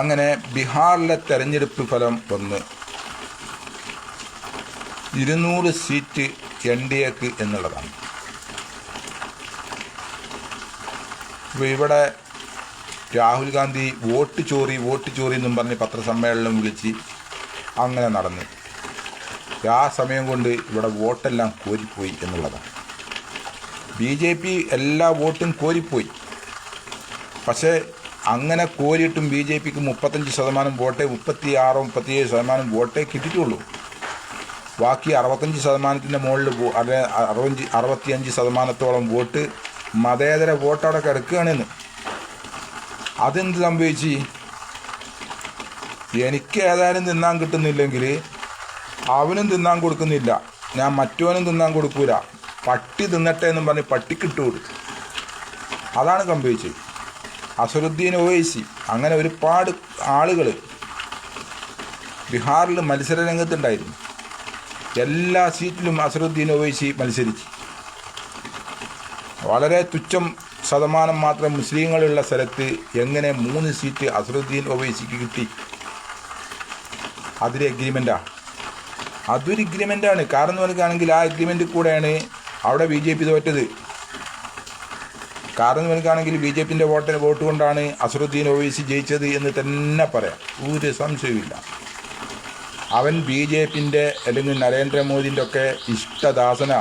അങ്ങനെ ബീഹാറിലെ തെരഞ്ഞെടുപ്പ് ഫലം വന്ന് ഇരുന്നൂറ് സീറ്റ് എൻ ഡി എക്ക് എന്നുള്ളതാണ്. ഇപ്പോൾ ഇവിടെ രാഹുൽ ഗാന്ധി വോട്ട് ചോറി വോട്ട് ചോറി എന്നും പറഞ്ഞ് പത്രസമ്മേളനം വിളിച്ച് അങ്ങനെ നടന്നു. ആ സമയം കൊണ്ട് ഇവിടെ വോട്ടെല്ലാം കോരിപ്പോയി എന്നുള്ളതാണ്. ബി ജെ പി എല്ലാ വോട്ടും കോരിപ്പോയി. പക്ഷേ അങ്ങനെ കോരിയിട്ടും ബി ജെ പിക്ക് മുപ്പത്തഞ്ച് ശതമാനം വോട്ടേ മുപ്പത്തി ആറോ മുപ്പത്തിയേഴ് ശതമാനം വോട്ടേ കിട്ടിയിട്ടുള്ളൂ. ബാക്കി അറുപത്തഞ്ച് ശതമാനത്തിന്റെ മുകളിൽ അറുപഞ്ച് അറുപത്തിയഞ്ച് ശതമാനത്തോളം വോട്ട് മതേതര വോട്ടവിടെ കിടക്കുകയാണെന്ന്. അതെന്ത് സംഭവിച്ചു? എനിക്ക് ഏതായാലും തിന്നാൻ കിട്ടുന്നില്ലെങ്കിൽ അവനും തിന്നാൻ കൊടുക്കുന്നില്ല. ഞാൻ മറ്റവനും തിന്നാൻ കൊടുക്കൂല. പട്ടി തിന്നട്ടെ എന്നും പറഞ്ഞ് പട്ടിക്കിട്ടുകൊടുക്കും അതാണ് സംഭവിച്ചത്. അസറുദ്ദീൻ ഒവൈസി അങ്ങനെ ഒരുപാട് ആളുകൾ ബീഹാറിൽ മത്സര രംഗത്തുണ്ടായിരുന്നു എല്ലാ സീറ്റിലും അസറുദ്ദീൻ ഒവൈസി മത്സരിച്ചു. വളരെ തുച്ഛം ശതമാനം മാത്രം മുസ്ലിങ്ങളുള്ള സ്ഥലത്ത് എങ്ങനെ മൂന്ന് സീറ്റ് അസറുദ്ദീൻ ഒവൈസിക്ക് കിട്ടി? അതൊരു എഗ്രിമെന്റാണ് അതൊരു എഗ്രിമെന്റാണ് കാരണം എന്ന് പറയുകയാണെങ്കിൽ ആ എഗ്രിമെന്റ് കൂടെയാണ് അവിടെ ബി ജെ പി തോറ്റത്. കാരണം എന്ന് പറയുകയാണെങ്കിൽ ബി ജെ പിന്റെ വോട്ടിന് വോട്ട് കൊണ്ടാണ് അസറുദ്ദീൻ ഒവൈസി ജയിച്ചത് എന്ന് തന്നെ പറയാം. ഒരു സംശയമില്ല അവൻ ബി ജെ പിന്റെ അല്ലെങ്കിൽ നരേന്ദ്രമോദിന്റെ ഒക്കെ ഇഷ്ടദാസന.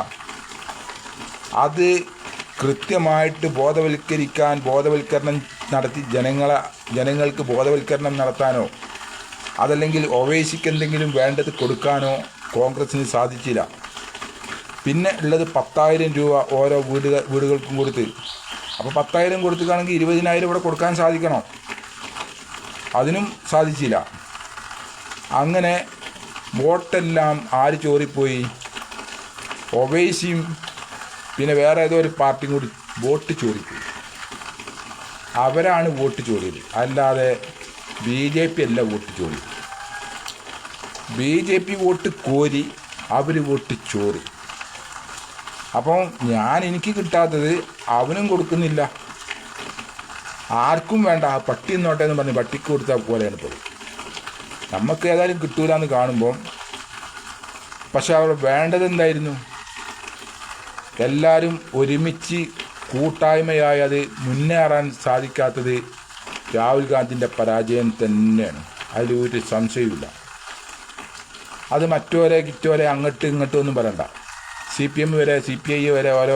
അത് കൃത്യമായിട്ട് ബോധവൽക്കരിക്കാൻ ബോധവൽക്കരണം നടത്തി ജനങ്ങളെ ജനങ്ങൾക്ക് ബോധവൽക്കരണം നടത്താനോ അതല്ലെങ്കിൽ ഒവൈസിക്ക് എന്തെങ്കിലും വേണ്ടത് കൊടുക്കാനോ കോൺഗ്രസിന് സാധിച്ചില്ല. പിന്നെ ഉള്ളത് പത്തായിരം രൂപ ഓരോ വീടുകൾ വീടുകൾക്കും കൊടുത്ത് അപ്പോൾ പത്തായിരം കൊടുത്തുകയാണെങ്കിൽ ഇരുപതിനായിരം ഇവിടെ കൊടുക്കാൻ സാധിക്കണോ? അതിനും സാധിച്ചില്ല. അങ്ങനെ വോട്ടെല്ലാം ആര് ചോറിപ്പോയി? ഒവൈസിയും പിന്നെ വേറെ ഏതോ ഒരു പാർട്ടിയും കൂടി വോട്ട് ചോറിപ്പോയി. അവരാണ് വോട്ട് ചോറിയത്. അല്ലാതെ ബി ജെ പി അല്ല വോട്ട് ചോറി ബി ജെ പി വോട്ട് കോരി അവർ വോട്ട് ചോറി. അപ്പോൾ ഞാൻ എനിക്ക് കിട്ടാത്തത് അവനും കൊടുക്കുന്നില്ല. ആർക്കും വേണ്ട ആ പട്ടി എന്നോട്ടെ എന്ന് പറഞ്ഞ് പട്ടിക്ക് കൊടുത്താൽ പോലെയാണ് ഇപ്പോൾ നമുക്ക് ഏതായാലും കിട്ടൂല എന്ന് കാണുമ്പോൾ പക്ഷെ അവർ വേണ്ടത് എന്തായിരുന്നു? എല്ലാവരും ഒരുമിച്ച് കൂട്ടായ്മയായി അത് മുന്നേറാൻ സാധിക്കാത്തത് രാഹുൽ ഗാന്ധിന്റെ പരാജയം തന്നെയാണ്. അതിലൊരു സംശയമില്ല അത് മറ്റോരെ കിറ്റോരെ അങ്ങോട്ടും ഇങ്ങോട്ടും ഒന്നും പറയണ്ട. സി പി എം വരെ സി പി ഐ വരെ ഓരോ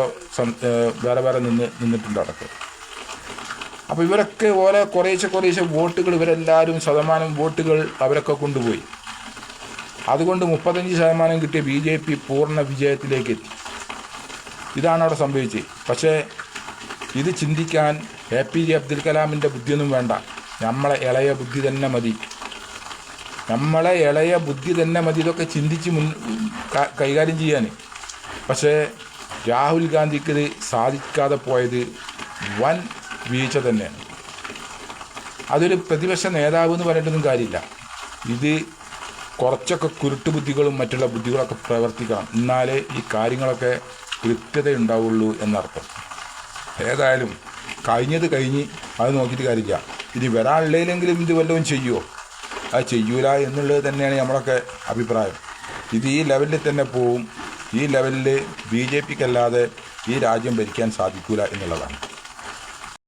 വേറെ വേറെ നിന്ന് നിന്നിട്ടുണ്ട് അടക്കം അപ്പോൾ ഇവരൊക്കെ ഓരോ കുറേശ്ശെ കുറേശ്ശെ വോട്ടുകൾ ഇവരെല്ലാവരും ശതമാനം വോട്ടുകൾ അവരൊക്കെ കൊണ്ടുപോയി. അതുകൊണ്ട് മുപ്പത്തഞ്ച് ശതമാനം കിട്ടിയ ബി ജെ പി പൂർണ വിജയത്തിലേക്ക് എത്തി ഇതാണ് അവിടെ സംഭവിച്ചത്. പക്ഷേ ഇത് ചിന്തിക്കാൻ എ പി ജെ അബ്ദുൽ കലാമിന്റെ ബുദ്ധിയൊന്നും വേണ്ട. നമ്മളെ ഇളയ ബുദ്ധി തന്നെ മതി. നമ്മളെ ഇളയ ബുദ്ധി തന്നെ മതി. ഇതൊക്കെ ചിന്തിച്ച് മുൻ കൈകാര്യം ചെയ്യാൻ. പക്ഷേ രാഹുൽ ഗാന്ധിക്ക് ഇത് സാധിക്കാതെ പോയത് വൻ വീഴ്ച തന്നെയാണ്. അതൊരു പ്രതിപക്ഷ നേതാവ് എന്ന് പറഞ്ഞിട്ടൊന്നും കാര്യമില്ല. ഇത് കുറച്ചൊക്കെ കുരുട്ട് ബുദ്ധികളും മറ്റുള്ള ബുദ്ധികളൊക്കെ പ്രവർത്തിക്കണം. എന്നാലേ ഈ കാര്യങ്ങളൊക്കെ കൃത്യത ഉണ്ടാവുള്ളൂ എന്നർത്ഥം. ഏതായാലും കഴിഞ്ഞത് കഴിഞ്ഞ് അത് നോക്കിയിട്ട് കാര്യമില്ല. ഇനി വരാനുള്ളതിലെങ്കിലും ഇത് വല്ലതും ചെയ്യുമോ അത് ചെയ്യൂല എന്നുള്ളത് തന്നെയാണ് നമ്മളൊക്കെ അഭിപ്രായം. ഇത് ഈ ലെവലിൽ തന്നെ പോവും. ഈ ലെവലിൽ ബി ജെ പിക്കല്ലാതെ ഈ രാജ്യം ഭരിക്കാൻ സാധിക്കില്ല എന്നുള്ളതാണ്.